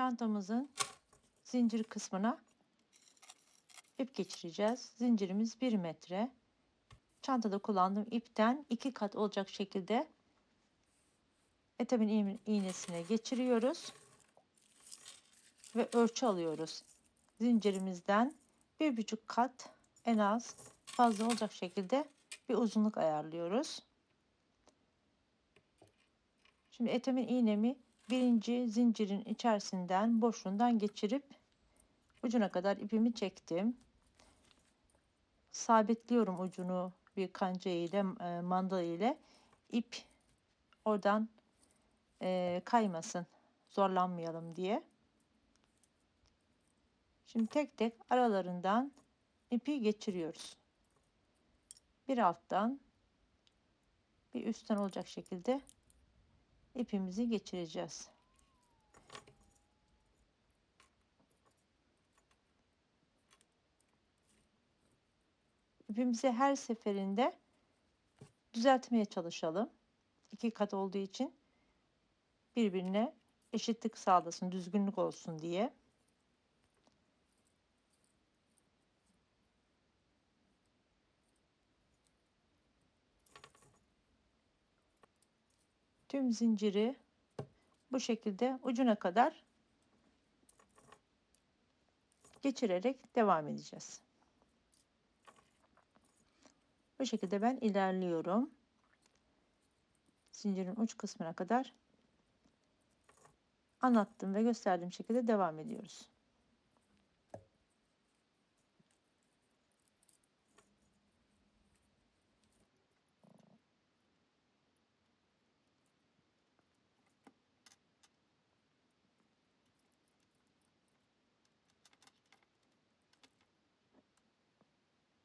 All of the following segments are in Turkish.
çantamızın zincir kısmına ip geçireceğiz. Zincirimiz 1 metre. Çantada kullandığım ipten iki kat olacak şekilde etamin iğnesine geçiriyoruz ve ölçü alıyoruz. Zincirimizden bir buçuk kat en az fazla olacak şekilde bir uzunluk ayarlıyoruz. Şimdi etamin iğnemi birinci zincirin içerisinden boşluğundan geçirip ucuna kadar ipimi çektim. Sabitliyorum ucunu bir kanca ile e, mandal ile ip oradan e, kaymasın zorlanmayalım diye. Şimdi tek tek aralarından ipi geçiriyoruz. Bir alttan bir üstten olacak şekilde ipimizi geçireceğiz. İpimizi her seferinde düzeltmeye çalışalım. İki kat olduğu için birbirine eşitlik sağlasın, düzgünlük olsun diye. Tüm zinciri bu şekilde ucuna kadar geçirerek devam edeceğiz. Bu şekilde ben ilerliyorum. Zincirin uç kısmına kadar anlattığım ve gösterdiğim şekilde devam ediyoruz.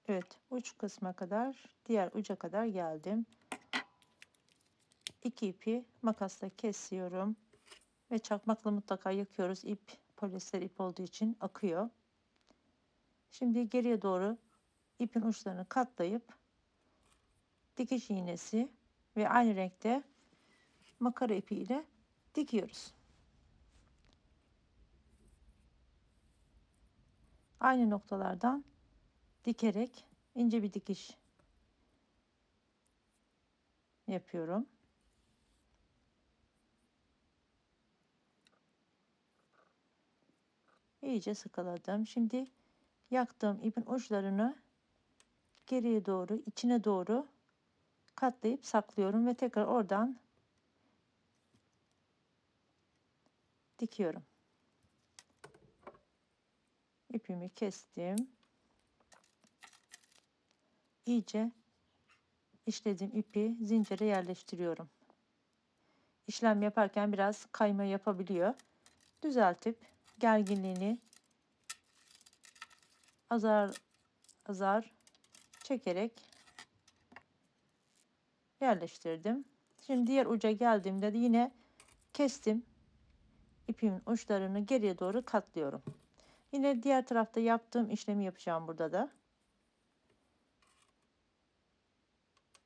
Evet uç kısma kadar diğer uca kadar geldim. İki ipi makasla kesiyorum ve çakmakla mutlaka yakıyoruz. İp polyester ip olduğu için akıyor. Şimdi geriye doğru ipin uçlarını katlayıp dikiş iğnesi ve aynı renkte makara ipi ile dikiyoruz. Aynı noktalardan dikerek ince bir dikiş yapıyorum. iyice sıkaladım. Şimdi yaktığım ipin uçlarını geriye doğru, içine doğru katlayıp saklıyorum ve tekrar oradan dikiyorum. İpimi kestim. İyice işlediğim ipi zincire yerleştiriyorum. İşlem yaparken biraz kayma yapabiliyor. Düzeltip gerginliğini azar azar çekerek yerleştirdim. Şimdi diğer uca geldiğimde de yine kestim. ipimin uçlarını geriye doğru katlıyorum. Yine diğer tarafta yaptığım işlemi yapacağım burada da.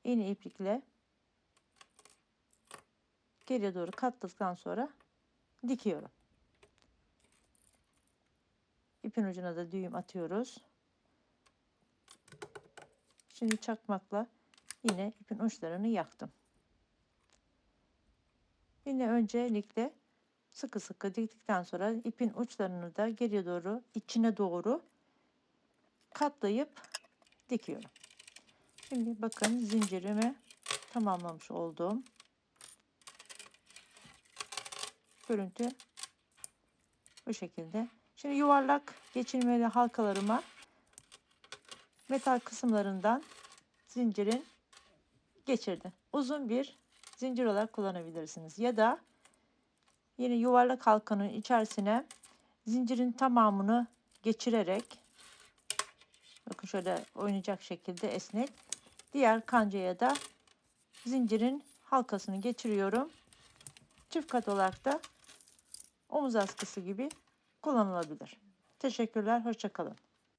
İğne iplikle geriye doğru katladıktan sonra dikiyorum. İpin ucuna da düğüm atıyoruz. Şimdi çakmakla yine ipin uçlarını yaktım. Yine öncelikle sıkı sıkı diktikten sonra ipin uçlarını da geriye doğru içine doğru katlayıp dikiyorum. Şimdi bakın zincirimi tamamlamış oldum. Görüntü bu şekilde. Şimdi yuvarlak geçirmeli halkalarıma metal kısımlarından zincirin geçirdim. Uzun bir zincir olarak kullanabilirsiniz. Ya da yine yuvarlak halkanın içerisine zincirin tamamını geçirerek bakın şöyle oynayacak şekilde esnek diğer kancaya da zincirin halkasını geçiriyorum. Çift kat olarak da omuz askısı gibi kullanılabilir. Teşekkürler, hoşçakalın.